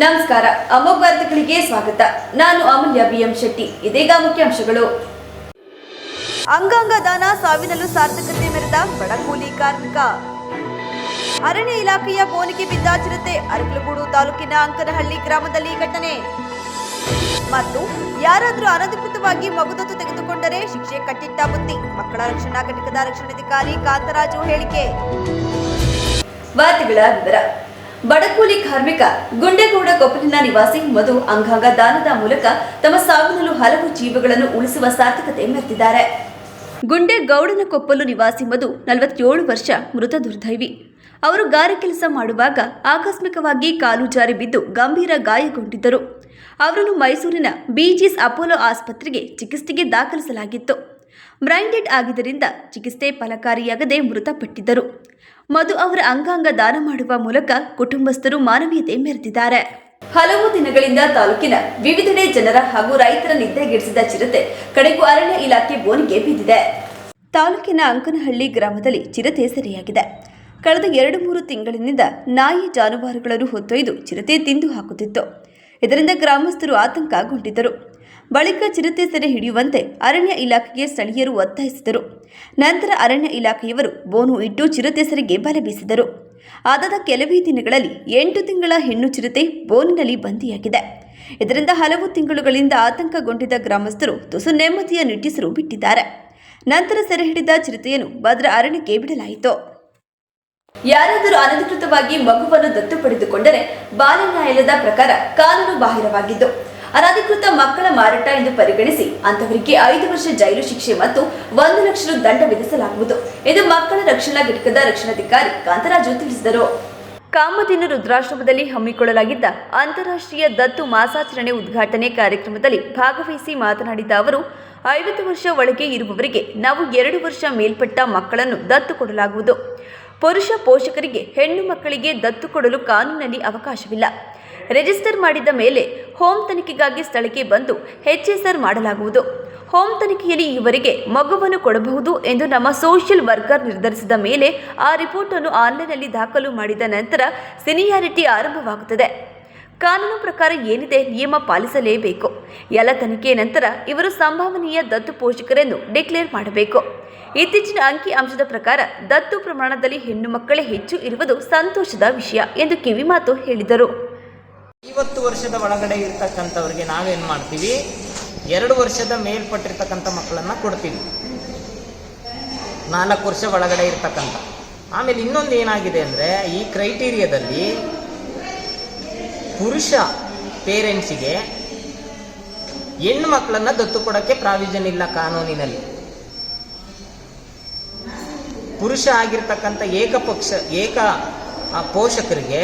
ನಮಸ್ಕಾರ, ಅಮೋಘ ವಾರ್ತೆಗಳಿಗೆ ಸ್ವಾಗತ. ನಾನು ಅಮೂಲ್ಯ ಬಿಎಂ ಶೆಟ್ಟಿ. ಇದೀಗ ಮುಖ್ಯಾಂಶಗಳು. ಅಂಗಾಂಗ ದಾನ ಸಾವಿನಲ್ಲೂ ಸಾರ್ಥಕತೆ ಮೆರೆದ ಬಡ ಕೂಲಿ ಕಾರ್ಮಿಕ. ಅರಣ್ಯ ಇಲಾಖೆಯ ಬೋನಿಗೆ ಬಿದ್ದ ಚಿರತೆ, ಅರಕಲಗೂಡು ತಾಲೂಕಿನ ಅಂಕನಹಳ್ಳಿ ಗ್ರಾಮದಲ್ಲಿ ಘಟನೆ. ಮತ್ತು ಯಾರಾದರೂ ಅನಧಿಕೃತವಾಗಿ ಮಗುದತ್ತು ತೆಗೆದುಕೊಂಡರೆ ಶಿಕ್ಷೆ ಕಟ್ಟಿಟ್ಟ ಬುತ್ತಿ. ಮಕ್ಕಳ ರಕ್ಷಣಾ ಘಟಕದ ರಕ್ಷಣಾಧಿಕಾರಿ ಕಾಂತರಾಜು ಹೇಳಿಕೆ. ವಾರ್ತೆಗಳ ಬಡಕೂಲಿ ಕಾರ್ಮಿಕ ಗುಂಡೇಗೌಡ ಕೊಪ್ಪಲಿನ ನಿವಾಸಿ ಮಧು ಅಂಗಾಂಗ ದಾನದ ಮೂಲಕ ತಮ್ಮ ಸಾವಿನಲ್ಲೂ ಹಲವು ಜೀವಗಳನ್ನು ಉಳಿಸುವ ಸಾರ್ಥಕತೆ ಮೆರೆದಿದ್ದಾರೆ. ಗುಂಡೇಗೌಡನ ಕೊಪ್ಪಲು ನಿವಾಸಿ ಮಧು ನಲವತ್ತೇಳು ವರ್ಷ ಮೃತ ದುರ್ದೈವಿ. ಅವರು ಗಾರೆ ಕೆಲಸ ಮಾಡುವಾಗ ಆಕಸ್ಮಿಕವಾಗಿ ಕಾಲು ಜಾರಿ ಬಿದ್ದು ಗಂಭೀರ ಗಾಯಗೊಂಡಿದ್ದರು. ಅವರನ್ನು ಮೈಸೂರಿನ ಬಿಜಿಎಸ್ ಅಪೋಲೋ ಆಸ್ಪತ್ರೆಗೆ ಚಿಕಿತ್ಸೆಗೆ ದಾಖಲಿಸಲಾಗಿತ್ತು. ಬ್ರೈಂಡೆಡ್ ಆಗಿದ್ದರಿಂದ ಚಿಕಿತ್ಸೆ ಫಲಕಾರಿಯಾಗದೆ ಮೃತಪಟ್ಟಿದ್ದರು. ಮಧು ಅವರ ಅಂಗಾಂಗ ದಾನ ಮಾಡುವ ಮೂಲಕ ಕುಟುಂಬಸ್ಥರು ಮಾನವೀಯತೆ ಮೆರೆದಿದ್ದಾರೆ. ಹಲವು ದಿನಗಳಿಂದ ತಾಲೂಕಿನ ವಿವಿಧೆಡೆ ಜನರ ಹಾಗೂ ರೈತರ ನಿದ್ದೆಗೆಡಿಸಿದ ಚಿರತೆ ಕಡೆಗೂ ಅರಣ್ಯ ಇಲಾಖೆ ಬೋನಿಗೆ ಬಿದ್ದಿದೆ ತಾಲೂಕಿನ ಅಂಕನಹಳ್ಳಿ ಗ್ರಾಮದಲ್ಲಿ ಚಿರತೆ ಸೆರೆಯಾಗಿದೆ. ಕಳೆದ ಎರಡು ಮೂರು ತಿಂಗಳಿನಿಂದ ನಾಯಿ ಜಾನುವಾರುಗಳನ್ನು ಹೊತ್ತೊಯ್ದು ಚಿರತೆ ತಿಂದು ಹಾಕುತ್ತಿತ್ತು. ಇದರಿಂದ ಗ್ರಾಮಸ್ಥರು ಆತಂಕಗೊಂಡಿದ್ದರು. ಬಳಿಕ ಚಿರತೆ ಸೆರೆ ಹಿಡಿಯುವಂತೆ ಅರಣ್ಯ ಇಲಾಖೆಗೆ ಸ್ಥಳೀಯರು ಒತ್ತಾಯಿಸಿದರು. ನಂತರ ಅರಣ್ಯ ಇಲಾಖೆಯವರು ಬೋನು ಇಟ್ಟು ಚಿರತೆ ಸೆರೆಗೆ ಬಲೆ ಬೀಸಿದರು. ಆದದ ಕೆಲವೇ ದಿನಗಳಲ್ಲಿ ಎಂಟು ತಿಂಗಳ ಹೆಣ್ಣು ಚಿರತೆ ಬೋನಿನಲ್ಲಿ ಬಂದಿಯಾಗಿದೆ. ಇದರಿಂದ ಹಲವು ತಿಂಗಳುಗಳಿಂದ ಆತಂಕಗೊಂಡಿದ್ದ ಗ್ರಾಮಸ್ಥರು ತುಸು ನೆಮ್ಮದಿಯ ನಿಟ್ಟಿಸಿರು ಬಿಟ್ಟಿದ್ದಾರೆ. ನಂತರ ಸೆರೆ ಹಿಡಿದ ಚಿರತೆಯನ್ನು ಭದ್ರ ಅರಣ್ಯಕ್ಕೆ ಬಿಡಲಾಯಿತು. ಯಾರಾದರೂ ಅನಧಿಕೃತವಾಗಿ ಮಗುವನ್ನು ದತ್ತು ಪಡೆದುಕೊಂಡರೆ ಬಾಲ್ಯ ನ್ಯಾಯಾಲಯದ ಪ್ರಕಾರ ಕಾನೂನು ಬಾಹಿರವಾಗಿದ್ದು ಅನಧಿಕೃತ ಮಕ್ಕಳ ಮಾರಾಟ ಎಂದು ಪರಿಗಣಿಸಿ ಅಂತವರಿಗೆ ಐದು ವರ್ಷ ಜೈಲು ಶಿಕ್ಷೆ ಮತ್ತು ಒಂದು ಲಕ್ಷ ರು ದಂಡ ವಿಧಿಸಲಾಗುವುದು. ಎಂದು ಮಕ್ಕಳ ರಕ್ಷಣಾ ಘಟಕದ ರಕ್ಷಣಾಧಿಕಾರಿ ಕಾಂತರಾಜು ತಿಳಿಸಿದರು. ಕಾಮಧೇನು ರುದ್ರಾಶ್ರಮದಲ್ಲಿ ಹಮ್ಮಿಕೊಳ್ಳಲಾಗಿದ್ದ ಅಂತಾರಾಷ್ಟ್ರೀಯ ದತ್ತು ಮಾಸಾಚರಣೆ ಉದ್ಘಾಟನೆ ಕಾರ್ಯಕ್ರಮದಲ್ಲಿ ಭಾಗವಹಿಸಿ ಮಾತನಾಡಿದ ಅವರು, ಐವತ್ತು ವರ್ಷ ಒಳಗೆ ಇರುವವರಿಗೆ ನಾವು ಎರಡು ವರ್ಷ ಮೇಲ್ಪಟ್ಟ ಮಕ್ಕಳನ್ನು ದತ್ತು ಕೊಡಲಾಗುವುದು. ಪುರುಷ ಪೋಷಕರಿಗೆ ಹೆಣ್ಣು ಮಕ್ಕಳಿಗೆ ದತ್ತು ಕೊಡಲು ಕಾನೂನಲ್ಲಿ ಅವಕಾಶವಿಲ್ಲ. ರಿಜಿಸ್ಟರ್ ಮಾಡಿದ ಮೇಲೆ ಹೋಮ್ ತನಿಖೆಗಾಗಿ ಸ್ಥಳಕ್ಕೆ ಬಂದು ಹೆಚ್ಎಸ್ಆರ್ ಮಾಡಲಾಗುವುದು. ಹೋಮ್ ತನಿಖೆಯಲ್ಲಿ ಇವರಿಗೆ ಮಗುವನ್ನು ಕೊಡಬಹುದು ಎಂದು ನಮ್ಮ ಸೋಷಿಯಲ್ ವರ್ಕರ್ ನಿರ್ಧರಿಸಿದ ಮೇಲೆ ಆ ರಿಪೋರ್ಟ್ ಅನ್ನು ಆನ್ಲೈನ್ನಲ್ಲಿ ದಾಖಲು ಮಾಡಿದ ನಂತರ ಸಿನಿಯಾರಿಟಿ ಆರಂಭವಾಗುತ್ತದೆ. ಕಾನೂನು ಪ್ರಕಾರ ಏನಿದೆ ನಿಯಮ ಪಾಲಿಸಲೇಬೇಕು. ಎಲ್ಲ ತನಿಖೆಯ ನಂತರ ಇವರು ಸಂಭಾವನೀಯ ದತ್ತು ಪೋಷಕರೆಂದು ಡಿಕ್ಲೇರ್ ಮಾಡಬೇಕು. ಇತ್ತೀಚಿನ ಅಂಕಿ ಅಂಶದ ಪ್ರಕಾರ ದತ್ತು ಪ್ರಮಾಣದಲ್ಲಿ ಹೆಣ್ಣು ಮಕ್ಕಳೇ ಹೆಚ್ಚು ಇರುವುದು ಸಂತೋಷದ ವಿಷಯ ಎಂದು ಕಿವಿಮಾತು ಹೇಳಿದರು. ಐವತ್ತು ವರ್ಷದ ಒಳಗಡೆ ಇರ್ತಕ್ಕಂಥವ್ರಿಗೆ ನಾವೇನು ಮಾಡ್ತೀವಿ? ಎರಡು ವರ್ಷದ ಮೇಲ್ಪಟ್ಟಿರ್ತಕ್ಕಂಥ ಮಕ್ಕಳನ್ನ ಕೊಡ್ತೀವಿ. ನಾಲ್ಕು ವರ್ಷ ಒಳಗಡೆ ಇರ್ತಕ್ಕಂಥ. ಆಮೇಲೆ ಇನ್ನೊಂದು ಏನಾಗಿದೆ ಅಂದರೆ, ಈ ಕ್ರೈಟೀರಿಯಾದಲ್ಲಿ ಪುರುಷ ಪೇರೆಂಟ್ಸಿಗೆ ಹೆಣ್ಣು ಮಕ್ಕಳನ್ನ ದತ್ತು ಕೊಡೋಕ್ಕೆ ಪ್ರಾವಿಷನ್ ಇಲ್ಲ ಕಾನೂನಿನಲ್ಲಿ. ಪುರುಷ ಆಗಿರ್ತಕ್ಕಂಥ ಏಕಪಕ್ಷ, ಏಕ ಪೋಷಕರಿಗೆ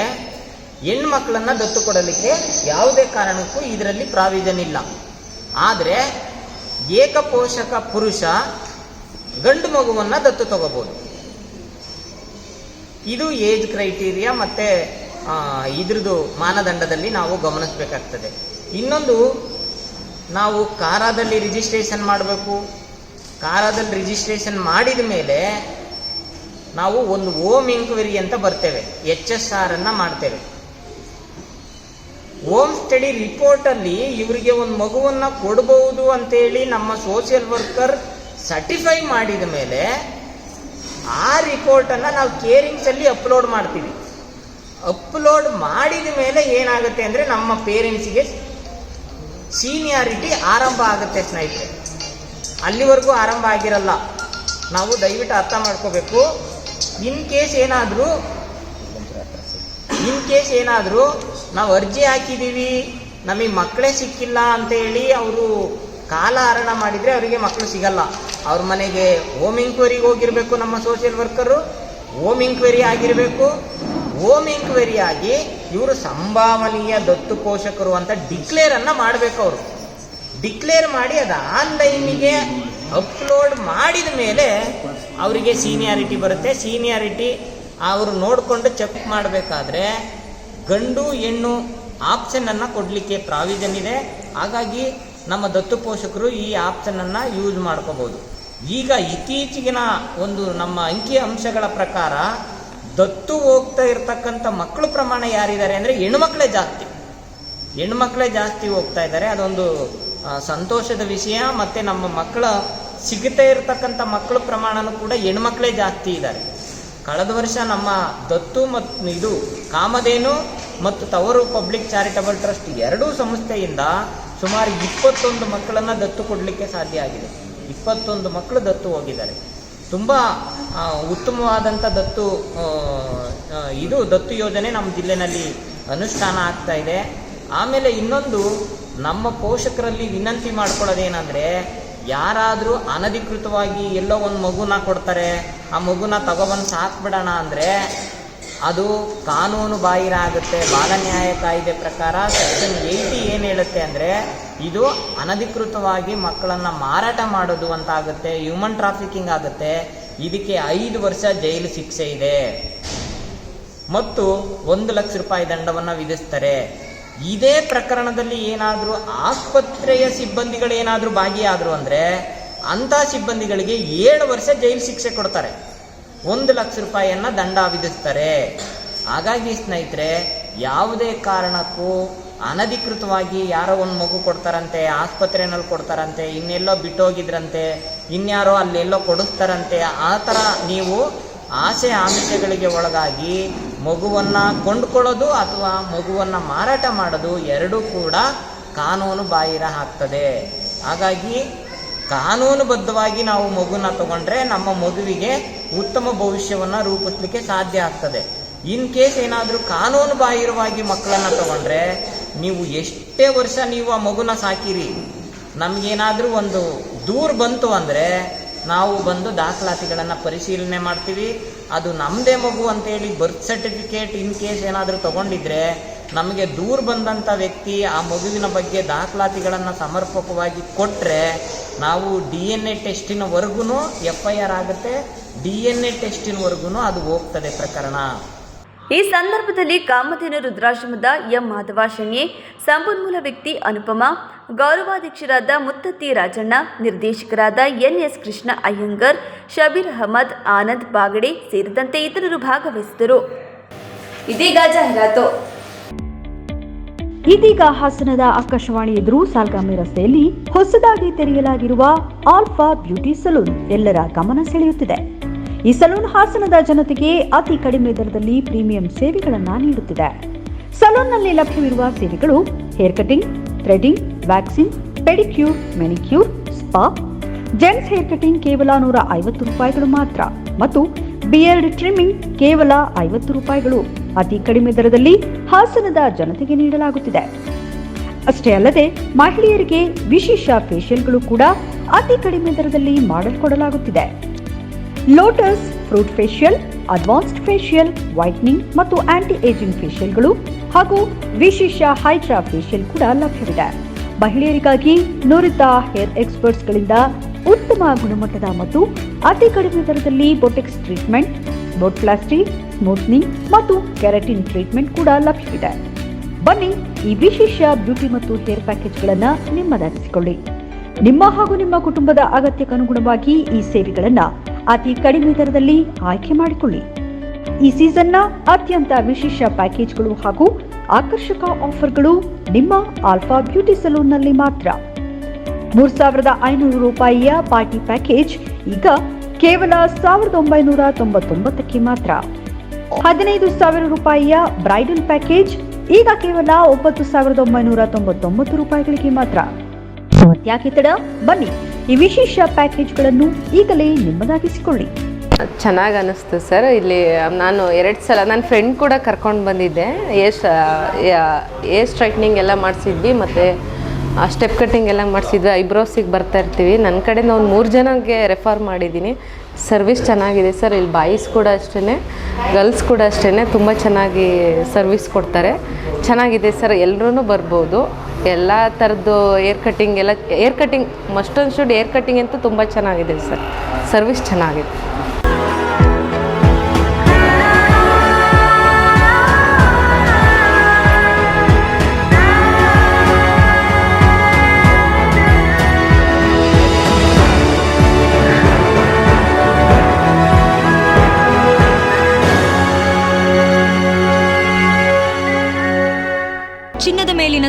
ಹೆಣ್ಣು ಮಕ್ಕಳನ್ನ ದತ್ತು ಕೊಡಲಿಕ್ಕೆ ಯಾವುದೇ ಕಾರಣಕ್ಕೂ ಇದರಲ್ಲಿ ಪ್ರಾವಿಷನ್ ಇಲ್ಲ. ಆದರೆ ಏಕಪೋಷಕ ಪುರುಷ ಗಂಡು ಮಗುವನ್ನು ದತ್ತು ತಗೋಬೋದು. ಇದು ಏಜ್ ಕ್ರೈಟೀರಿಯಾ ಮತ್ತು ಇದ್ರದ್ದು ಮಾನದಂಡದಲ್ಲಿ ನಾವು ಗಮನಿಸಬೇಕಾಗ್ತದೆ. ಇನ್ನೊಂದು, ನಾವು ಕಾರಾದಲ್ಲಿ ರಿಜಿಸ್ಟ್ರೇಷನ್ ಮಾಡಬೇಕು. ಕಾರಾದಲ್ಲಿ ರಿಜಿಸ್ಟ್ರೇಷನ್ ಮಾಡಿದ ಮೇಲೆ ನಾವು ಒಂದು ಓಮ್ ಎಂಕ್ವೈರಿ ಅಂತ ಬರ್ತೇವೆ. ಎಚ್ ಎಸ್ ಆರ್ ಅನ್ನ ಮಾಡ್ತೇವೆ. ಹೋಮ್ ಸ್ಟಡಿ ರಿಪೋರ್ಟಲ್ಲಿ ಇವರಿಗೆ ಒಂದು ಮಗುವನ್ನು ಕೊಡಬಹುದು ಅಂತೇಳಿ ನಮ್ಮ ಸೋಷಿಯಲ್ ವರ್ಕರ್ ಸರ್ಟಿಫೈ ಮಾಡಿದ ಮೇಲೆ ಆ ರಿಪೋರ್ಟನ್ನು ನಾವು ಕೇರಿಂಗ್ಸಲ್ಲಿ ಅಪ್ಲೋಡ್ ಮಾಡ್ತೀವಿ. ಅಪ್ಲೋಡ್ ಮಾಡಿದ ಮೇಲೆ ಏನಾಗುತ್ತೆ ಅಂದರೆ ನಮ್ಮ ಪೇರೆಂಟ್ಸಿಗೆ ಸೀನಿಯಾರಿಟಿ ಆರಂಭ ಆಗುತ್ತೆ ಸ್ನೇಹಿತರೆ. ಅಲ್ಲಿವರೆಗೂ ಆರಂಭ ಆಗಿರಲ್ಲ. ನಾವು ದಯವಿಟ್ಟು ಅರ್ಥ ಮಾಡ್ಕೋಬೇಕು. ಇನ್ ಕೇಸ್ ಏನಾದರೂ ಇನ್ ಕೇಸ್ ಏನಾದರೂ ನಾವು ಅರ್ಜಿ ಹಾಕಿದ್ದೀವಿ ನಮಗೆ ಮಕ್ಕಳೇ ಸಿಕ್ಕಿಲ್ಲ ಅಂತೇಳಿ ಅವರು ಕಾಲ ಹರಣ ಮಾಡಿದರೆ ಅವರಿಗೆ ಮಕ್ಕಳು ಸಿಗಲ್ಲ. ಅವ್ರ ಮನೆಗೆ ಹೋಮ್ ಎಂಕ್ವೈರಿಗೆ ಹೋಗಿರಬೇಕು ನಮ್ಮ ಸೋಷಿಯಲ್ ವರ್ಕರು ಹೋಮ್ ಎಂಕ್ವೈರಿ ಆಗಿರಬೇಕು. ಹೋಮ್ ಎಂಕ್ವೈರಿ ಆಗಿ ಇವರು ಸಂಭಾವನೀಯ ದತ್ತು ಪೋಷಕರು ಅಂತ ಡಿಕ್ಲೇರನ್ನು ಮಾಡಬೇಕು ಅವರು. ಡಿಕ್ಲೇರ್ ಮಾಡಿ ಅದು ಆನ್ಲೈನಿಗೆ ಅಪ್ಲೋಡ್ ಮಾಡಿದ ಮೇಲೆ ಅವರಿಗೆ ಸೀನಿಯಾರಿಟಿ ಬರುತ್ತೆ. ಸೀನಿಯಾರಿಟಿ ಅವರು ನೋಡಿಕೊಂಡು ಚೆಕ್ ಮಾಡಬೇಕಾದ್ರೆ ಗಂಡು ಹೆಣ್ಣು ಆಪ್ಷನನ್ನು ಕೊಡಲಿಕ್ಕೆ ಪ್ರಾವಿಷನ್ ಇದೆ. ಹಾಗಾಗಿ ನಮ್ಮ ದತ್ತು ಪೋಷಕರು ಈ ಆಪ್ಷನನ್ನು ಯೂಸ್ ಮಾಡ್ಕೋಬೋದು. ಈಗ ಇತ್ತೀಚೆಗಿನ ಒಂದು ನಮ್ಮ ಅಂಕಿ ಅಂಶಗಳ ಪ್ರಕಾರ ದತ್ತು ಹೋಗ್ತಾ ಇರತಕ್ಕಂಥ ಮಕ್ಕಳ ಪ್ರಮಾಣ ಯಾರಿದ್ದಾರೆ ಅಂದರೆ ಹೆಣ್ಮಕ್ಳೇ ಜಾಸ್ತಿ. ಹೆಣ್ಮಕ್ಳೇ ಜಾಸ್ತಿ ಹೋಗ್ತಾ ಇದ್ದಾರೆ. ಅದೊಂದು ಸಂತೋಷದ ವಿಷಯ. ಮತ್ತು ನಮ್ಮ ಮಕ್ಕಳ ಸಿಗುತ್ತಾ ಇರತಕ್ಕಂಥ ಮಕ್ಕಳ ಪ್ರಮಾಣನೂ ಕೂಡ ಹೆಣ್ಮಕ್ಳೇ ಜಾಸ್ತಿ ಇದ್ದಾರೆ. ಕಳೆದ ವರ್ಷ ನಮ್ಮ ದತ್ತು ಮತ್ತು ಇದು ಕಾಮಧೇನು ಮತ್ತು ತವರು ಪಬ್ಲಿಕ್ ಚಾರಿಟಬಲ್ ಟ್ರಸ್ಟ್ ಎರಡೂ ಸಂಸ್ಥೆಯಿಂದ ಸುಮಾರು ಇಪ್ಪತ್ತೊಂದು ಮಕ್ಕಳನ್ನು ದತ್ತು ಕೊಡಲಿಕ್ಕೆ ಸಾಧ್ಯ ಆಗಿದೆ. ಇಪ್ಪತ್ತೊಂದು ಮಕ್ಕಳು ದತ್ತು ಹೋಗಿದ್ದಾರೆ. ತುಂಬ ಉತ್ತಮವಾದಂಥ ದತ್ತು ಇದು ದತ್ತು ಯೋಜನೆ ನಮ್ಮ ಜಿಲ್ಲೆನಲ್ಲಿ ಅನುಷ್ಠಾನ ಆಗ್ತಾ ಇದೆ. ಆಮೇಲೆ ಇನ್ನೊಂದು, ನಮ್ಮ ಪೋಷಕರಲ್ಲಿ ವಿನಂತಿ ಮಾಡ್ಕೊಳ್ಳೋದೇನೆಂದರೆ ಯಾರಾದರೂ ಅನಧಿಕೃತವಾಗಿ ಎಲ್ಲೋ ಒಂದು ಮಗುನ ಕೊಡ್ತಾರೆ, ಆ ಮಗುನ ತಗೊಬಂದು ಸಾಕ್ಬಿಡೋಣ ಅಂದರೆ ಅದು ಕಾನೂನು ಬಾಹಿರ ಆಗುತ್ತೆ ಬಾಲನ್ಯಾಯ ಕಾಯ್ದೆ ಪ್ರಕಾರ ಸೆಕ್ಷನ್ ಏಯ್ಟಿ ಏನು ಹೇಳುತ್ತೆ ಅಂದರೆ ಇದು ಅನಧಿಕೃತವಾಗಿ ಮಕ್ಕಳನ್ನು ಮಾರಾಟ ಮಾಡೋದು ಅಂತ ಆಗುತ್ತೆ, ಹ್ಯೂಮನ್ ಟ್ರಾಫಿಕಿಂಗ್ ಆಗುತ್ತೆ. ಇದಕ್ಕೆ ಐದು ವರ್ಷ ಜೈಲು ಶಿಕ್ಷೆ ಇದೆ. ಮತ್ತು ಒಂದು ಲಕ್ಷ ರೂಪಾಯಿ ದಂಡವನ್ನು ವಿಧಿಸ್ತಾರೆ. ಇದೇ ಪ್ರಕರಣದಲ್ಲಿ ಏನಾದರೂ ಆಸ್ಪತ್ರೆಯ ಸಿಬ್ಬಂದಿಗಳು ಏನಾದರೂ ಭಾಗಿಯಾದರು ಅಂದರೆ ಅಂಥ ಸಿಬ್ಬಂದಿಗಳಿಗೆ ಏಳು ವರ್ಷ ಜೈಲು ಶಿಕ್ಷೆ ಕೊಡ್ತಾರೆ. ಒಂದು ಲಕ್ಷ ರೂಪಾಯಿಯನ್ನು ದಂಡ ವಿಧಿಸ್ತಾರೆ. ಹಾಗಾಗಿ ಸ್ನೇಹಿತರೆ, ಯಾವುದೇ ಕಾರಣಕ್ಕೂ ಅನಧಿಕೃತವಾಗಿ ಯಾರೋ ಒಂದು ಮಗು ಕೊಡ್ತಾರಂತೆ ಆಸ್ಪತ್ರೆಯಲ್ಲಿ ಕೊಡ್ತಾರಂತೆ, ಇನ್ನೆಲ್ಲೋ ಬಿಟ್ಟೋಗಿದ್ರಂತೆ, ಇನ್ಯಾರೋ ಅಲ್ಲೆಲ್ಲೋ ಕೊಡಿಸ್ತಾರಂತೆ, ಆ ಥರ ನೀವು ಆಸೆ ಆಮಿಷಗಳಿಗೆ ಒಳಗಾಗಿ ಮಗುವನ್ನು ಕೊಂಡ್ಕೊಳ್ಳೋದು ಅಥವಾ ಮಗುವನ್ನು ಮಾರಾಟ ಮಾಡೋದು ಎರಡೂ ಕೂಡ ಕಾನೂನು ಬಾಹಿರ ಆಗ್ತದೆ. ಹಾಗಾಗಿ ಕಾನೂನುಬದ್ಧವಾಗಿ ನಾವು ಮಗುನ ತಗೊಂಡ್ರೆ ನಮ್ಮ ಮಗುವಿಗೆ ಉತ್ತಮ ಭವಿಷ್ಯವನ್ನು ರೂಪಿಸ್ಲಿಕ್ಕೆ ಸಾಧ್ಯ ಆಗ್ತದೆ. ಇನ್ ಕೇಸ್ ಏನಾದರೂ ಕಾನೂನು ಬಾಹಿರವಾಗಿ ಮಕ್ಕಳನ್ನು ತಗೊಂಡ್ರೆ ನೀವು ಎಷ್ಟೇ ವರ್ಷ ನೀವು ಆ ಮಗುನ ಸಾಕಿರಿ, ನಮಗೇನಾದರೂ ಒಂದು ದೂರು ಬಂತು ಅಂದರೆ ನಾವು ಬಂದು ದಾಖಲಾತಿಗಳನ್ನು ಪರಿಶೀಲನೆ ಮಾಡ್ತೀವಿ ಅದು ನಮ್ಮದೇ ಮಗು ಅಂತೇಳಿ ಬರ್ತ್ ಸರ್ಟಿಫಿಕೇಟ್ ಇನ್ ಕೇಸ್ ಏನಾದರೂ ತಗೊಂಡಿದ್ರೆ ನಮಗೆ ದೂರ ಬಂದಂಥ ವ್ಯಕ್ತಿ ಆ ಮಗುವಿನ ಬಗ್ಗೆ ದಾಖಲಾತಿಗಳನ್ನು ಸಮರ್ಪಕವಾಗಿ ಕೊಟ್ಟರೆ ನಾವು ಡಿ ಎನ್ ಎ ಟೆಸ್ಟಿನವರೆಗೂ ಎಫ್ ಐ ಆರ್ ಆಗುತ್ತೆ. ಡಿ ಎನ್ ಎ ಟೆಸ್ಟಿನವರೆಗೂ ಅದು ಹೋಗ್ತದೆ ಪ್ರಕರಣ. ಈ ಸಂದರ್ಭದಲ್ಲಿ ಕಾಮಧೇನು ರುದ್ರಾಶ್ರಮದ ಎಂ ಮಾಧವ ಶಣ್ಯೆ ಸಂಪನ್ಮೂಲ ವ್ಯಕ್ತಿ ಅನುಪಮ ಗೌರವಾಧ್ಯಕ್ಷರಾದ ಮುತ್ತತ್ತಿ ರಾಜಣ್ಣ ನಿರ್ದೇಶಕರಾದ ಎನ್ಎಸ್ ಕೃಷ್ಣ ಅಯ್ಯಂಗರ್ ಶಬೀರ್ ಅಹಮದ್ ಆನಂದ್ ಬಾಗಡೆ ಸೇರಿದಂತೆ ಇತರರು ಭಾಗವಹಿಸಿದರು. ಇದೀಗ ಜಾಹೀರಾತು. ಇದೀಗ ಹಾಸನದ ಆಕಾಶವಾಣಿ ಎದುರು ಸಾಲ್ಗಾಮಿ ರಸ್ತೆಯಲ್ಲಿ ಹೊಸದಾಗಿ ತೆರೆಯಲಾಗಿರುವ ಆಲ್ಫಾ ಬ್ಯೂಟಿ ಸಲೂನ್ ಎಲ್ಲರ ಗಮನ ಸೆಳೆಯುತ್ತಿದೆ. ಈ ಸಲೂನ್ ಹಾಸನದ ಜನತೆಗೆ ಅತಿ ಕಡಿಮೆ ದರದಲ್ಲಿ ಪ್ರೀಮಿಯಂ ಸೇವೆಗಳನ್ನು ನೀಡುತ್ತಿದೆ. ಸಲೂನ್ನಲ್ಲಿ ಲಭ್ಯವಿರುವ ಸೇವೆಗಳು hair cutting, threading, waxing, pedicure, manicure, spa, gents hair cutting ಕೇವಲ ನೂರ ಐವತ್ತು ರೂಪಾಯಿಗಳು ಮಾತ್ರ ಮತ್ತು ಬಿಯರ್ಡ್ ಟ್ರಿಮ್ಮಿಂಗ್ ಕೇವಲ ಐವತ್ತು ರೂಪಾಯಿಗಳು ಅತಿ ಕಡಿಮೆ ದರದಲ್ಲಿ ಹಾಸನದ ಜನತೆಗೆ ನೀಡಲಾಗುತ್ತಿದೆ. ಅಷ್ಟೇ ಅಲ್ಲದೆ ಮಹಿಳೆಯರಿಗೆ ವಿಶೇಷ ಫೇಷಿಯಲ್ಗಳು ಕೂಡ ಅತಿ ಕಡಿಮೆ ದರದಲ್ಲಿ ಮಾಡಿಕೊಡಲಾಗುತ್ತಿದೆ lotus, fruit facial advanced facial whitening ಮತ್ತು ಆಂಟಿ ಏಜಿಂಗ್ ಫೇಶಿಯಲ್ಗಳು ಹಾಗೂ ವಿಶೇಷ ಹೈಡ್ರಾ ಫೇಶಿಯಲ್ ಕೂಡ ಲಭ್ಯವಿದೆ. ಮಹಿಳೆಯರಿಗಾಗಿ ನುರಿತ ಹೇರ್ ಎಕ್ಸ್ಪರ್ಟ್ಸ್ಗಳಿಂದ ಉತ್ತಮ ಗುಣಮಟ್ಟದ ಮತ್ತು ಅತಿ ಕಡಿಮೆ ದರದಲ್ಲಿ ಬೊಟೆಕ್ಸ್ ಟ್ರೀಟ್ಮೆಂಟ್ ಬೊಟ್ಪ್ಲಾಸ್ಟಿ ಸ್ಮೂತ್ನಿಂಗ್ ಮತ್ತು ಕೆರಟಿನ್ ಟ್ರೀಟ್ಮೆಂಟ್ ಕೂಡ ಲಭ್ಯವಿದೆ. ಬನ್ನಿ ಈ ವಿಶೇಷ ಬ್ಯೂಟಿ ಮತ್ತು ಹೇರ್ ಪ್ಯಾಕೇಜ್ಗಳನ್ನು ನಿಮ್ಮದಾಗಿಸಿಕೊಳ್ಳಿ ನಿಮ್ಮ ಹಾಗೂ ನಿಮ್ಮ ಕುಟುಂಬದ ಅಗತ್ಯಕ್ಕನುಗುಣವಾಗಿ ಈ ಸೇವೆಗಳನ್ನು ಅತಿ ಕಡಿಮೆ ದರದಲ್ಲಿ ಆಯ್ಕೆ ಮಾಡಿಕೊಳ್ಳಿ. ಈ ಸೀಸನ್ನ ಅತ್ಯಂತ ವಿಶೇಷ ಪ್ಯಾಕೇಜ್ಗಳು ಹಾಗೂ ಆಕರ್ಷಕ ಆಫರ್ಗಳು ನಿಮ್ಮ ಆಲ್ಫಾ ಬ್ಯೂಟಿ ಸಲೂನ್ನಲ್ಲಿ ಮಾತ್ರ. ಮೂರ್ ಸಾವಿರದ ಐನೂರು ರೂಪಾಯಿಯ ಪಾರ್ಟಿ ಪ್ಯಾಕೇಜ್ ಈಗ ಕೇವಲ ಸಾವಿರದ ಒಂಬೈನೂರ ತೊಂಬತ್ತೊಂಬತ್ತಕ್ಕೆ ಮಾತ್ರ. ಹದಿನೈದು ಸಾವಿರ ರೂಪಾಯಿಯ ಬ್ರೈಡಲ್ ಪ್ಯಾಕೇಜ್ ಈಗ ಕೇವಲ ಒಂಬತ್ತು ಸಾವಿರದ ಒಂಬೈನೂರ ತೊಂಬತ್ತೊಂಬತ್ತು ರೂಪಾಯಿಗಳಿಗೆ ಮಾತ್ರ. ಯಾಕೆ ಬನ್ನಿ. ಈ ವಿಶೇಷ ಪ್ಯಾಕೇಜ್ಗಳನ್ನು ಈಗಲೇ ನಿಮ್ಮದಾಗಿಸಿಕೊಳ್ಳಿ. ಚೆನ್ನಾಗಿ ಅನ್ನಿಸ್ತು ಸರ್, ಇಲ್ಲಿ ನಾನು ಎರಡು ಸಲ ನನ್ನ ಫ್ರೆಂಡ್ ಕೂಡ ಕರ್ಕೊಂಡು ಬಂದಿದ್ದೆ. ಏರ್ ಏರ್ ಸ್ಟ್ರೈಟ್ನಿಂಗ್ ಎಲ್ಲ ಮಾಡಿಸಿದ್ವಿ, ಮತ್ತು ಸ್ಟೆಪ್ ಕಟ್ಟಿಂಗ್ ಎಲ್ಲ ಮಾಡಿಸಿದ್ವಿ, ಐಬ್ರೋಸಿಗೆ ಬರ್ತಾ ಇರ್ತೀವಿ. ನನ್ನ ಕಡೆಯಿಂದ ಒಂದು ಮೂರು ಜನಕ್ಕೆ ರೆಫರ್ ಮಾಡಿದ್ದೀನಿ. ಸರ್ವಿಸ್ ಚೆನ್ನಾಗಿದೆ ಸರ್. ಇಲ್ಲಿ ಬಾಯ್ಸ್ ಕೂಡ ಅಷ್ಟೇ ಗರ್ಲ್ಸ್ ಕೂಡ ಅಷ್ಟೇ ತುಂಬ ಚೆನ್ನಾಗಿ ಸರ್ವಿಸ್ ಕೊಡ್ತಾರೆ. ಚೆನ್ನಾಗಿದೆ ಸರ್ ಎಲ್ಲರೂ ಬರ್ಬೋದು. ಎಲ್ಲ ಥರದ್ದು ಏರ್ ಕಟ್ಟಿಂಗ್ ಎಲ್ಲ, hair cutting must and should hair cutting ಅಂತೂ ತುಂಬ ಚೆನ್ನಾಗಿದೆ ಸರ್. ಸರ್ವಿಸ್ ಚೆನ್ನಾಗಿದೆ.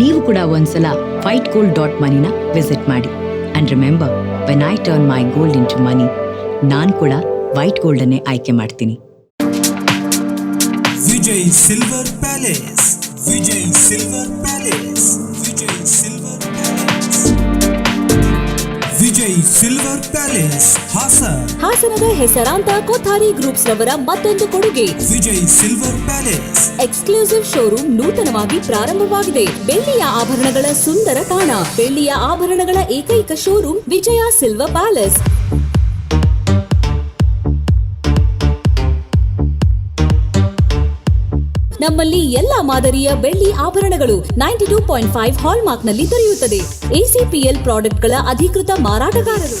ನೀವು ಕೂಡ ಒಂದ್ಸಲ ವೈಟ್ ಗೋಲ್ಡ್ ಡಾಟ್ ಮನಿನ ವಿಸಿಟ್ ಮಾಡಿ. And remember when I turn my gold into money ನಾನು ಕೂಡ ವೈಟ್ ಗೋಲ್ಡನ್ನೇ ಆಯ್ಕೆ ಮಾಡ್ತೀನಿ. Vijay silver palace. Vijay silver palace. Vijay silver palace. Vijay silver palace, Hassan. ಹಾಸನದ ಹೆಸರಾಂತ ಕೊಥಾರಿ ಗ್ರೂಪ್ಸ್ ರವರ ಮತ್ತೊಂದು ಕೊಡುಗೆ. Vijay silver palace. Exclusive showroom ನೂತನವಾಗಿ ಪ್ರಾರಂಭವಾಗಿದೆ. ಬೆಳ್ಳಿಯ ಆಭರಣಗಳ ಸುಂದರ ತಾಣ ಬೆಳ್ಳಿಯ ಆಭರಣಗಳ ಏಕೈಕ ಶೋರೂಮ್ ವಿಜಯ ಸಿಲ್ವರ್ ಪ್ಯಾಲೇಸ್. ನಮ್ಮಲ್ಲಿ ಎಲ್ಲಾ ಮಾದರಿಯ ಬೆಳ್ಳಿ ಆಭರಣಗಳು ನೈಂಟಿ ಟೂ ಪಾಯಿಂಟ್ ಫೈವ್ ಹಾಲ್ಮಾರ್ಕ್ನಲ್ಲಿ ದೊರೆಯುತ್ತದೆ ಎಸಿಪಿಎಲ್ ಪ್ರಾಡಕ್ಟ್ಗಳ ಅಧಿಕೃತ ಮಾರಾಟಗಾರರು.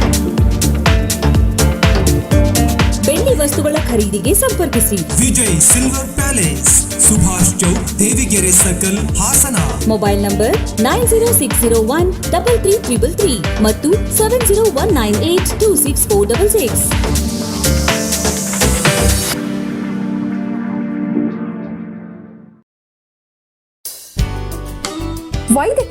ಬೆಳ್ಳಿ ವಸ್ತುಗಳ ಖರೀದಿಗೆ ಸಂಪರ್ಕಿಸಿ. Vijay silver palace. Subhash Chowk Devigere circle Hassan. Mobile number nine zero six zero one double three triple three ಮತ್ತು seven zero one nine eight two six four double six. ವೈದ್ಯಕೀಯ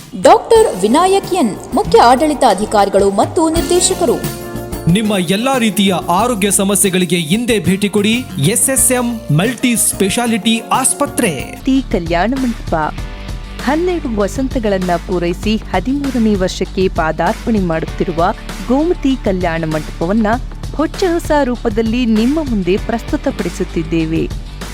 ಡಾಕ್ಟರ್ ವಿನಾಯಕ್ ಎನ್ ಮುಖ್ಯ ಆಡಳಿತಾಧಿಕಾರಿಗಳು ಮತ್ತು ನಿರ್ದೇಶಕರು. ನಿಮ್ಮ ಎಲ್ಲಾ ರೀತಿಯ ಆರೋಗ್ಯ ಸಮಸ್ಯೆಗಳಿಗೆ ಹಿಂದೆ ಭೇಟಿ ಕೊಡಿ ಎಸ್ಎಸ್ಎಂ ಮಲ್ಟಿ ಸ್ಪೆಷಾಲಿಟಿ ಆಸ್ಪತ್ರೆ. ಟಿ ಕಲ್ಯಾಣ ಮಂಟಪ. ಹನ್ನೆರಡು ವಸಂತಗಳನ್ನು ಪೂರೈಸಿ ಹದಿಮೂರನೇ ವರ್ಷಕ್ಕೆ ಪಾದಾರ್ಪಣೆ ಮಾಡುತ್ತಿರುವ ಗೋಮತಿ ಕಲ್ಯಾಣ ಮಂಟಪವನ್ನ ಹೊಚ್ಚ ಹೊಸ ರೂಪದಲ್ಲಿ ನಿಮ್ಮ ಮುಂದೆ ಪ್ರಸ್ತುತಪಡಿಸುತ್ತಿದ್ದೇವೆ.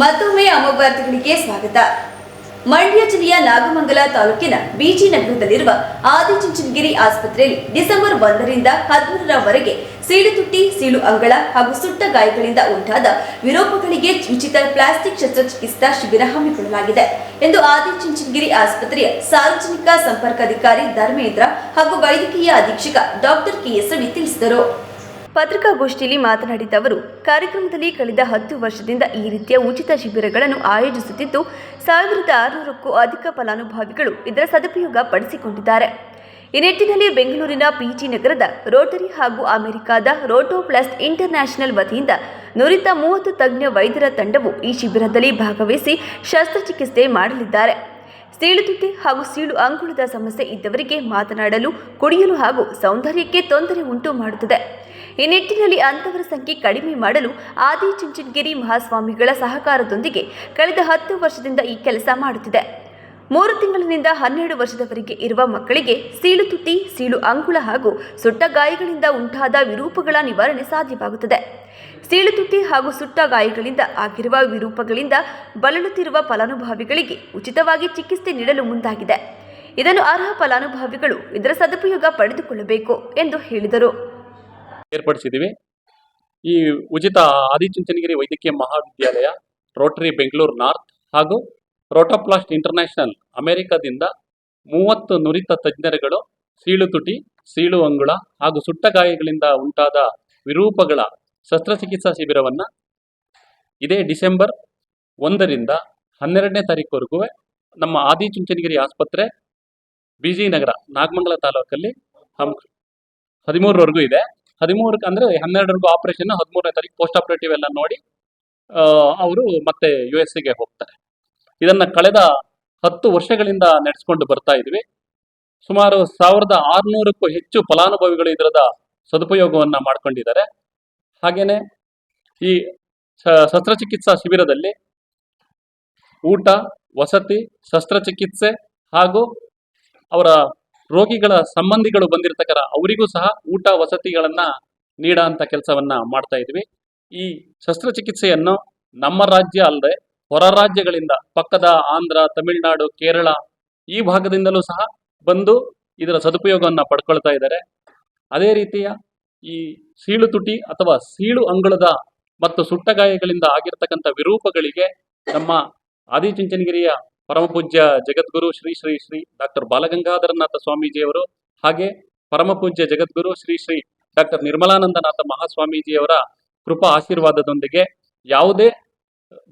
ಮತ್ತೊಮ್ಮೆ ಅಮೋಘಾತಗಳಿಗೆ ಸ್ವಾಗತ. ಮಂಡ್ಯ ಜಿಲ್ಲೆಯ ನಾಗಮಂಗಲ ತಾಲೂಕಿನ ಬಿಜಿ ನಗರದಲ್ಲಿರುವ ಆದಿಚುಂಚನಗಿರಿ ಆಸ್ಪತ್ರೆಯಲ್ಲಿ ಡಿಸೆಂಬರ್ ಒಂದರಿಂದ ಹದಿಮೂರರವರೆಗೆ ಸೀಳು ತುಟ್ಟಿ, ಸೀಳು ಅಂಗಳ ಹಾಗೂ ಸುಟ್ಟ ಗಾಯಗಳಿಂದ ಉಂಟಾದ ವಿರೋಪಗಳಿಗೆ ಉಚಿತ ಪ್ಲಾಸ್ಟಿಕ್ ಶಸ್ತ್ರಚಿಕಿತ್ಸಾ ಶಿಬಿರ ಹಮ್ಮಿಕೊಳ್ಳಲಾಗಿದೆ ಎಂದು ಆದಿಚುಂಚನಗಿರಿ ಆಸ್ಪತ್ರೆಯ ಸಾರ್ವಜನಿಕ ಸಂಪರ್ಕಾಧಿಕಾರಿ ಧರ್ಮೇಂದ್ರ ಹಾಗೂ ವೈದ್ಯಕೀಯ ಅಧೀಕ್ಷಕ ಡಾಕ್ಟರ್ ಕೆಎಸ್ ರವಿ ತಿಳಿಸಿದರು. ಪತ್ರಿಕಾಗೋಷ್ಠಿಯಲ್ಲಿ ಮಾತನಾಡಿದ ಅವರು, ಕಾರ್ಯಕ್ರಮದಲ್ಲಿ ಕಳೆದ ಹತ್ತು ವರ್ಷದಿಂದ ಈ ರೀತಿಯ ಉಚಿತ ಶಿಬಿರಗಳನ್ನು ಆಯೋಜಿಸುತ್ತಿದ್ದು, ಸಾವಿರದ ಆರುನೂರಕ್ಕೂ ಅಧಿಕ ಫಲಾನುಭವಿಗಳು ಇದರ ಸದುಪಯೋಗ ಪಡಿಸಿಕೊಂಡಿದ್ದಾರೆ. ಈ ನಿಟ್ಟಿನಲ್ಲಿ ಬೆಂಗಳೂರಿನ ಪಿಜಿ ನಗರದ ರೋಟರಿ ಹಾಗೂ ಅಮೆರಿಕಾದ ರೋಟೋಪ್ಲಸ್ ಇಂಟರ್ನ್ಯಾಷನಲ್ ವತಿಯಿಂದ ನುರಿತ ಮೂವತ್ತು ತಜ್ಞ ವೈದ್ಯರ ತಂಡವು ಈ ಶಿಬಿರದಲ್ಲಿ ಭಾಗವಹಿಸಿ ಶಸ್ತ್ರಚಿಕಿತ್ಸೆ ಮಾಡಲಿದ್ದಾರೆ. ಸೀಳುತುಟಿ ಹಾಗೂ ಸೀಳು ಅಂಗುಳದ ಸಮಸ್ಯೆ ಇದ್ದವರಿಗೆ ಮಾತನಾಡಲು, ಕುಡಿಯಲು ಹಾಗೂ ಸೌಂದರ್ಯಕ್ಕೆ ತೊಂದರೆ ಉಂಟು ಮಾಡುತ್ತದೆ. ಈ ನಿಟ್ಟಿನಲ್ಲಿ ಅಂತವರ ಸಂಖ್ಯೆ ಕಡಿಮೆ ಮಾಡಲು ಆದಿ ಚುಂಚನಗಿರಿ ಮಹಾಸ್ವಾಮಿಗಳ ಸಹಕಾರದೊಂದಿಗೆ ಕಳೆದ ಹತ್ತು ವರ್ಷದಿಂದ ಈ ಕೆಲಸ ಮಾಡುತ್ತಿದೆ. ಮೂರು ತಿಂಗಳಿನಿಂದ ಹನ್ನೆರಡು ವರ್ಷದವರೆಗೆ ಇರುವ ಮಕ್ಕಳಿಗೆ ಸೀಳು ತುಟಿ ಸೀಳು ಅಂಗುಳ ಹಾಗೂ ಸುಟ್ಟ ಗಾಯಗಳಿಂದ ಉಂಟಾದ ವಿರೂಪಗಳ ನಿವಾರಣೆ ಸಾಧ್ಯವಾಗುತ್ತದೆ. ಸೀಳು ತುಟಿ ಹಾಗೂ ಸುಟ್ಟ ಗಾಯಗಳಿಂದ ಆಗಿರುವ ವಿರೂಪಗಳಿಂದ ಬಳಲುತ್ತಿರುವ ಫಲಾನುಭವಿಗಳಿಗೆ ಉಚಿತವಾಗಿ ಚಿಕಿತ್ಸೆ ನೀಡಲು ಮುಂದಾಗಿದೆ. ಇದನ್ನು ಅರ್ಹ ಫಲಾನುಭವಿಗಳು ಇದರ ಸದುಪಯೋಗ ಪಡೆದುಕೊಳ್ಳಬೇಕು ಎಂದು ಹೇಳಿದರು. ಏರ್ಪಡಿಸಿದ್ದೀವಿ. ಈ ಉಚಿತ ಆದಿಚುಂಚನಗಿರಿ ವೈದ್ಯಕೀಯ ಮಹಾವಿದ್ಯಾಲಯ, ರೋಟರಿ ಬೆಂಗಳೂರು ನಾರ್ತ್ ಹಾಗೂ ರೋಟೋಪ್ಲಾಸ್ಟ್ ಇಂಟರ್ನ್ಯಾಷನಲ್ ಅಮೆರಿಕದಿಂದ ಮೂವತ್ತು ನುರಿತ ತಜ್ಞರುಗಳು ಸೀಳು ತುಟಿ, ಸೀಳು ಅಂಗುಳ ಹಾಗೂ ಸುಟ್ಟ ಗಾಯಗಳಿಂದ ಉಂಟಾದ ವಿರೂಪಗಳ ಶಸ್ತ್ರಚಿಕಿತ್ಸಾ ಶಿಬಿರವನ್ನು ಇದೇ ಡಿಸೆಂಬರ್ ಒಂದರಿಂದ ಹನ್ನೆರಡನೇ ತಾರೀಕುವರೆಗೂ ನಮ್ಮ ಆದಿಚುಂಚನಗಿರಿ ಆಸ್ಪತ್ರೆ ಬಿ ಜಿ ನಗರ ನಾಗಮಂಗಲ ತಾಲೂಕಲ್ಲಿ ಹಮ್ ಹದಿಮೂರವರೆಗೂ ಇದೆ. ಹದಿಮೂರಕ್ಕೆ ಅಂದ್ರೆ ಹನ್ನೆರಡರಿಗೂ ಆಪರೇಷನ್ ಹದಿಮೂರನೇ ತಾರೀಕು ಪೋಸ್ಟ್ ಆಪರೇಟಿವ್ ಎಲ್ಲ ನೋಡಿ ಅವರು ಮತ್ತೆ ಯು ಎಸ್ಗೆ ಹೋಗ್ತಾರೆ. ಇದನ್ನ ಕಳೆದ ಹತ್ತು ವರ್ಷಗಳಿಂದ ನಡೆಸ್ಕೊಂಡು ಬರ್ತಾ ಇದ್ವಿ. ಸುಮಾರು ಸಾವಿರದ ಆರುನೂರಕ್ಕೂ ಹೆಚ್ಚು ಫಲಾನುಭವಿಗಳು ಇದರದ ಸದುಪಯೋಗವನ್ನ ಮಾಡ್ಕೊಂಡಿದ್ದಾರೆ. ಹಾಗೇನೆ ಈ ಶಸ್ತ್ರಚಿಕಿತ್ಸಾ ಶಿಬಿರದಲ್ಲಿ ಊಟ, ವಸತಿ, ಶಸ್ತ್ರಚಿಕಿತ್ಸೆ ಹಾಗೂ ಅವರ ರೋಗಿಗಳ ಸಂಬಂಧಿಗಳು ಬಂದಿರತಕ್ಕರ ಅವರಿಗೂ ಸಹ ಊಟ ವಸತಿಗಳನ್ನ ನೀಡ ಅಂತ ಕೆಲಸವನ್ನ ಮಾಡ್ತಾ ಇದ್ವಿ. ಈ ಶಸ್ತ್ರಚಿಕಿತ್ಸೆಯನ್ನು ನಮ್ಮ ರಾಜ್ಯ ಅಲ್ಲದೆ ಹೊರ ರಾಜ್ಯಗಳಿಂದ ಪಕ್ಕದ ಆಂಧ್ರ, ತಮಿಳುನಾಡು, ಕೇರಳ ಈ ಭಾಗದಿಂದಲೂ ಸಹ ಬಂದು ಇದರ ಸದುಪಯೋಗವನ್ನು ಪಡ್ಕೊಳ್ತಾ ಇದ್ದಾರೆ. ಅದೇ ರೀತಿಯ ಈ ಸೀಳು ತುಟಿ ಅಥವಾ ಸೀಳು ಅಂಗಳದ ಮತ್ತು ಸುಟ್ಟಗಾಯಗಳಿಂದ ಆಗಿರ್ತಕ್ಕಂಥ ವಿರೂಪಗಳಿಗೆ ನಮ್ಮ ಆದಿಚುಂಚನಗಿರಿಯ ಪರಮಪೂಜ್ಯ ಜಗದ್ಗುರು ಶ್ರೀ ಶ್ರೀ ಶ್ರೀ ಡಾಕ್ಟರ್ ಬಾಲಗಂಗಾಧರನಾಥ ಸ್ವಾಮೀಜಿಯವರು ಹಾಗೆ ಪರಮಪೂಜ್ಯ ಜಗದ್ಗುರು ಶ್ರೀ ಶ್ರೀ ಡಾಕ್ಟರ್ ನಿರ್ಮಲಾನಂದನಾಥ ಮಹಾಸ್ವಾಮೀಜಿಯವರ ಕೃಪಾ ಆಶೀರ್ವಾದದೊಂದಿಗೆ ಯಾವುದೇ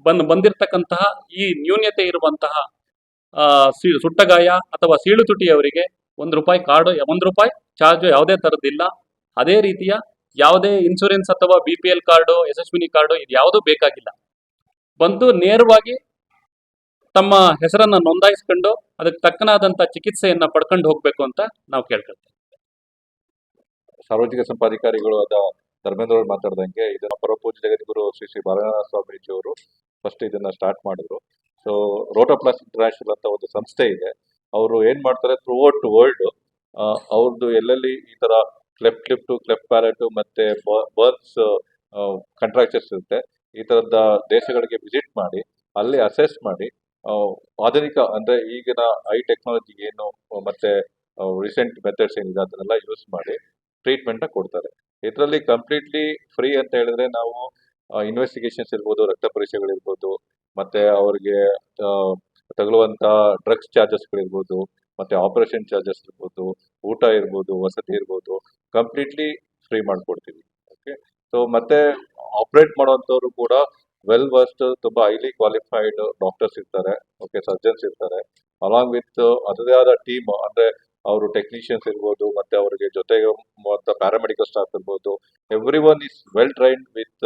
ಬಂದ್ ಬಂದಿರತಕ್ಕಂತಹ ಈ ನ್ಯೂನ್ಯತೆ ಇರುವಂತಹ ಸುಟ್ಟಗಾಯ ಅಥವಾ ಸೀಳು ತುಟಿಯವರಿಗೆ ಒಂದು ರೂಪಾಯಿ ಕಾರ್ಡ್, ಒಂದು ರೂಪಾಯಿ ಚಾರ್ಜ್ ಯಾವುದೇ ತರದಿಲ್ಲ ಅದೇ ರೀತಿಯ ಯಾವುದೇ ಇನ್ಶೂರೆನ್ಸ್ ಅಥವಾ B P L card, Yashasvini card ಇದು ಯಾವುದೂ ಬೇಕಾಗಿಲ್ಲ. ಬಂದು ನೇರವಾಗಿ ತಮ್ಮ ಹೆಸರನ್ನ ನೋಂದಾಯಿಸ್ಕೊಂಡು ಅದಕ್ಕೆ ತಕ್ಕನಾದಂತ ಚಿಕಿತ್ಸೆಯನ್ನ ಪಡ್ಕೊಂಡು ಹೋಗ್ಬೇಕು ಅಂತ ನಾವು ಕೇಳ್ಕೊಳ್ತೀವಿ. ಸಾರ್ವಜನಿಕ ಸಂಪಾದಿಕಾರಿಗಳು ಆದ ಧರ್ಮೇಂದ್ರ ಅವರು ಮಾತಾಡ್ದಂಗೆ ಇದನ್ನ ಪರಪೂಜ ಜಗದ್ಗುರು ಶ್ರೀ ಶ್ರೀ ಬಾಲನಾಥ ಸ್ವಾಮೀಜಿ ಅವರು ಫಸ್ಟ್ ಇದನ್ನ ಸ್ಟಾರ್ಟ್ ಮಾಡಿದ್ರು. ಸೊ ರೋಟೋಪ್ಲಾಸ್ ಇಂಟರ್ನ್ಯಾಷನಲ್ ಅಂತ ಒಂದು ಸಂಸ್ಥೆ ಇದೆ. ಅವರು ಏನ್ ಮಾಡ್ತಾರೆ ಥ್ರೂ ಔಟ್ ವರ್ಲ್ಡ್ ಅವ್ರದ್ದು ಎಲ್ಲೆಲ್ಲಿ ಈ ತರ ಟು ಕ್ಲೆಫ್ಟ್ ಪ್ಯಾರೆಟು ಮತ್ತೆ ಬರ್ನ್ಸ್ ಕಂಟ್ರಾಕ್ಚರ್ಸ್ ಇರುತ್ತೆ, ಈ ತರದ ದೇಶಗಳಿಗೆ ವಿಸಿಟ್ ಮಾಡಿ, ಅಲ್ಲಿ ಅಸೆಸ್ ಮಾಡಿ ಆಧುನಿಕ ಅಂದ್ರೆ ಈಗಿನ ಐ ಟೆಕ್ನಾಲಜಿ ಏನು, ಮತ್ತೆ ರೀಸೆಂಟ್ ಮೆಥಡ್ಸ್ ಏನಿದೆ, ಅದನ್ನೆಲ್ಲ ಯೂಸ್ ಮಾಡಿ ಟ್ರೀಟ್ಮೆಂಟ್ ಕೊಡ್ತಾರೆ. ಇದರಲ್ಲಿ ಕಂಪ್ಲೀಟ್ಲಿ ಫ್ರೀ ಅಂತ ಹೇಳಿದ್ರೆ ನಾವು ಇನ್ವೆಸ್ಟಿಗೇಷನ್ಸ್ ಇರ್ಬೋದು, ರಕ್ತ ಪರೀಕ್ಷೆಗಳಿರ್ಬೋದು, ಮತ್ತೆ ಅವ್ರಿಗೆ ತಗುಲುವಂತ ಡ್ರಗ್ಸ್ ಚಾರ್ಜಸ್ಗಳಿರ್ಬೋದು ಮತ್ತೆ ಆಪರೇಷನ್ ಚಾರ್ಜಸ್ ಇರ್ಬೋದು, ಊಟ ಇರ್ಬೋದು, ವಸತಿ ಇರ್ಬೋದು ಕಂಪ್ಲೀಟ್ಲಿ ಫ್ರೀ ಮಾಡಿಕೊಡ್ತೀವಿ. ಓಕೆ ಸೊ ಮತ್ತೆ ಆಪರೇಟ್ ಮಾಡುವಂಥವ್ರು ಕೂಡ ವೆಲ್ ವರ್ಸ್ಟ್ ತುಂಬಾ ಹೈಲಿ ಕ್ವಾಲಿಫೈಡ್ ಡಾಕ್ಟರ್ಸ್ ಇರ್ತಾರೆ ಓಕೆ ಸರ್ಜನ್ಸ್ ಇರ್ತಾರೆ. ಅಲಾಂಗ್ ವಿತ್ ಅದರದೇ ಆದ ಟೀಮ್ ಅಂದ್ರೆ ಅವರು ಟೆಕ್ನಿಷಿಯನ್ಸ್ ಇರ್ಬೋದು, ಮತ್ತೆ ಅವರಿಗೆ ಜೊತೆಗೆ ಪ್ಯಾರಾಮೆಡಿಕಲ್ ಸ್ಟಾಫ್ ಇರ್ಬೋದು everyone is well trained with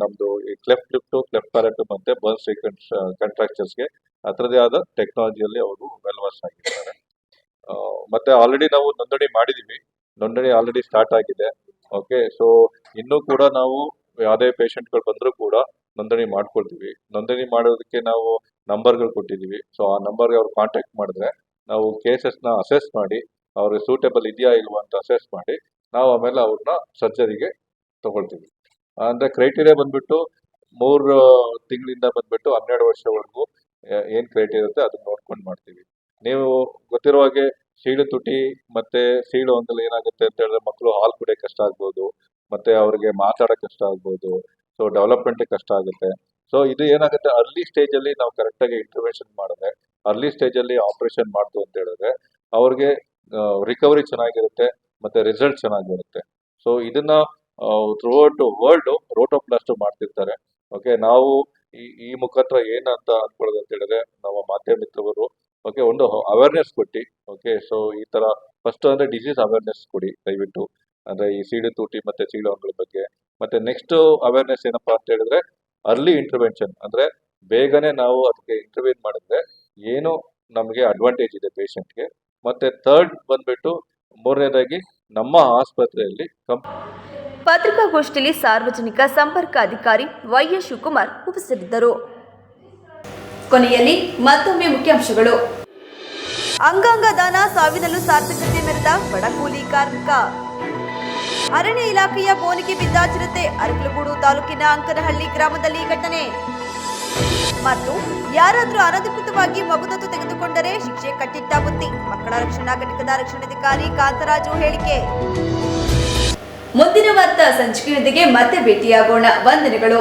ನಮ್ದು ಈ ಕ್ಲೆಫ್ಟ್ ಲಿಫ್ಟ್ ಕ್ಲೆಫ್ಟ್ ಪ್ಯಾರೆಟ್ ಮತ್ತೆ ಬರ್ನ್ಸ್ ಕಂಟ್ರಾಕ್ಚರ್ಸ್ಗೆ ಅದರದೇ ಆದ ಟೆಕ್ನಾಲಜಿಯಲ್ಲಿ ಅವರು ವೆಲ್ ವರ್ಸ್ ಆಗಿರ್ತಾರೆ ಮತ್ತೆ ಆಲ್ರೆಡಿ ನಾವು ನೋಂದಣಿ ಮಾಡಿದೀವಿ, ನೋಂದಣಿ ಆಲ್ರೆಡಿ ಸ್ಟಾರ್ಟ್ ಆಗಿದೆ ಓಕೆ ಸೊ ಇನ್ನೂ ಕೂಡ ನಾವು ಯಾವುದೇ ಪೇಷಂಟ್ಗಳು ಬಂದರೂ ಕೂಡ ನೋಂದಣಿ ಮಾಡ್ಕೊಳ್ತೀವಿ. ನೋಂದಣಿ ಮಾಡೋದಕ್ಕೆ ನಾವು ನಂಬರ್ಗಳು ಕೊಟ್ಟಿದ್ದೀವಿ. ಸೊ ಆ ನಂಬರ್ಗೆ ಅವ್ರು ಕಾಂಟ್ಯಾಕ್ಟ್ ಮಾಡಿದ್ರೆ ನಾವು ಕೇಸಸ್ನ ಅಸೆಸ್ ಮಾಡಿ, ಅವ್ರಿಗೆ ಸೂಟೇಬಲ್ ಇದೆಯಾ ಇಲ್ವಾ ಅಂತ ಅಸೆಸ್ ಮಾಡಿ, ನಾವು ಆಮೇಲೆ ಅವ್ರನ್ನ ಸರ್ಜರಿಗೆ ತಗೊಳ್ತೀವಿ. ಅಂದರೆ ಕ್ರೈಟೀರಿಯಾ ಬಂದ್ಬಿಟ್ಟು ಮೂರು ತಿಂಗಳಿಂದ ಬಂದ್ಬಿಟ್ಟು ಹನ್ನೆರಡು ವರ್ಷವರೆಗೂ ಏನು ಕ್ರೈಟೀರಿಯಾ ಇರುತ್ತೆ ಅದನ್ನ ನೋಡ್ಕೊಂಡು ಮಾಡ್ತೀವಿ. ನೀವು ಗೊತ್ತಿರೋ ಹಾಗೆ ಸೀಳು ತುಟಿ ಮತ್ತೆ ಸೀಳು ಒಂದಲ್ಲಿ ಏನಾಗುತ್ತೆ ಅಂತ ಹೇಳಿದ್ರೆ ಮಕ್ಕಳು ಹಾಲು ಕುಡಿಯೋಕೆ ಕಷ್ಟ ಆಗ್ಬೋದು ಮತ್ತೆ ಅವ್ರಿಗೆ ಮಾತಾಡೋಕೆ ಕಷ್ಟ ಆಗ್ಬೋದು. ಸೊ ಡೆವಲಪ್ಮೆಂಟ್ ಕಷ್ಟ ಆಗುತ್ತೆ. ಸೊ ಇದು ಏನಾಗುತ್ತೆ? ಅರ್ಲಿ ಸ್ಟೇಜ್ ಅಲ್ಲಿ ನಾವು ಕರೆಕ್ಟಾಗಿ ಇಂಟರ್ವೆನ್ಷನ್ ಮಾಡಿದ್ರೆ ಅರ್ಲಿ ಸ್ಟೇಜಲ್ಲಿ ಆಪರೇಷನ್ ಮಾಡ್ತು ಅಂತ ಹೇಳಿದ್ರೆ, ಅವ್ರಿಗೆ ರಿಕವರಿ ಚೆನ್ನಾಗಿರುತ್ತೆ, ಮತ್ತೆ ರಿಸಲ್ಟ್ ಚೆನ್ನಾಗಿರುತ್ತೆ. ಸೊ ಇದನ್ನ ಥ್ರೂಔಟ್ ವರ್ಲ್ಡ್ ರೋಟೋಪ್ಲಾಸ್ಟ್ ಮಾಡ್ತಿರ್ತಾರೆ. ಓಕೆ ನಾವು ಈ ಈ ಮುಖಾಂತರ ಏನಂತ ಅನ್ಕೊಳ್ಳೋದು ಅಂತ ಹೇಳಿದ್ರೆ, ನಮ್ಮ ಮಾಧ್ಯಮ ಮಿತ್ರರು ಓಕೆ ಒಂದು ಅವೇರ್ನೆಸ್ ಕೊಟ್ಟು ಓಕೆ ಸೊ ಈ ತರ ಫಸ್ಟ್ ಅಂದ್ರೆ ಡಿಸೀಸ್ ಅವೇರ್ನೆಸ್ ಕೊಡಿ, ದಯವಿಟ್ಟು. ಅಂದ್ರೆ ಈ ಸೀಳು ತೂಟಿ ಮತ್ತೆ ಅಂಗಳ ಬಗ್ಗೆ. ಮತ್ತೆ ನೆಕ್ಸ್ಟ್ ಅವೇರ್ನೆಸ್ ಏನಪ್ಪಾ ಅಂತ ಹೇಳಿದ್ರೆ ಅರ್ಲಿ ಇಂಟರ್ವೆನ್ಷನ್ ಅಂದ್ರೆ ಬೇಗನೆ ನಾವು ಅದಕ್ಕೆ ಇಂಟರ್ವ್ಯೂನ್ ಮಾಡಿದ್ರೆ ಏನು ನಮಗೆ ಅಡ್ವಾಂಟೇಜ್ ಇದೆ ಪೇಷಂಟ್ಗೆ ಮತ್ತೆ ಥರ್ಡ್ ಬಂದ್ಬಿಟ್ಟು ಮೂರನೇದಾಗಿ ನಮ್ಮ ಆಸ್ಪತ್ರೆಯಲ್ಲಿ ಕಂಪ್, ಪತ್ರಿಕಾಗೋಷ್ಠಿಯಲ್ಲಿ ಸಾರ್ವಜನಿಕ ಸಂಪರ್ಕ ಅಧಿಕಾರಿ ವೈಎಸ್ ಶಿವಕುಮಾರ್ ಉಪಸ್ಥಿತರಿದ್ದರು. ಕೊನೆಯಲ್ಲಿ ಮತ್ತೊಮ್ಮೆ ಮುಖ್ಯಾಂಶಗಳು. ಅಂಗಾಂಗ ದಾನ ಸಾವಿನಲ್ಲೂ ಸಾರ್ಥಕತೆ ಮೆರೆದ ಬಡಕೂಲಿ ಕಾರ್ಮಿಕ. ಅರಣ್ಯ ಇಲಾಖೆಯ ಬೋನಿಗೆ ಬಿದ್ದ ಚಿರತೆ ಅರಕಲಗೂಡು ತಾಲೂಕಿನ ಅಂಕನಹಳ್ಳಿ ಗ್ರಾಮದಲ್ಲಿ ಘಟನೆ. ಮತ್ತು ಯಾರಾದರೂ ಅನಧಿಕೃತವಾಗಿ ಮಗುದತ್ತು ತೆಗೆದುಕೊಂಡರೆ ಶಿಕ್ಷೆ ಕಟ್ಟಿಟ್ಟ ಬುತ್ತಿ ಮಕ್ಕಳ ರಕ್ಷಣಾ ಘಟಕದ ರಕ್ಷಣಾಧಿಕಾರಿ ಕಾಂತರಾಜು ಹೇಳಿಕೆ. ಮುಂದಿನ ವಾರ್ತಾ ಸಂಚಿಕೆಯೊಂದಿಗೆ ಮತ್ತೆ ಭೇಟಿಯಾಗೋಣ. ವಂದನೆಗಳು.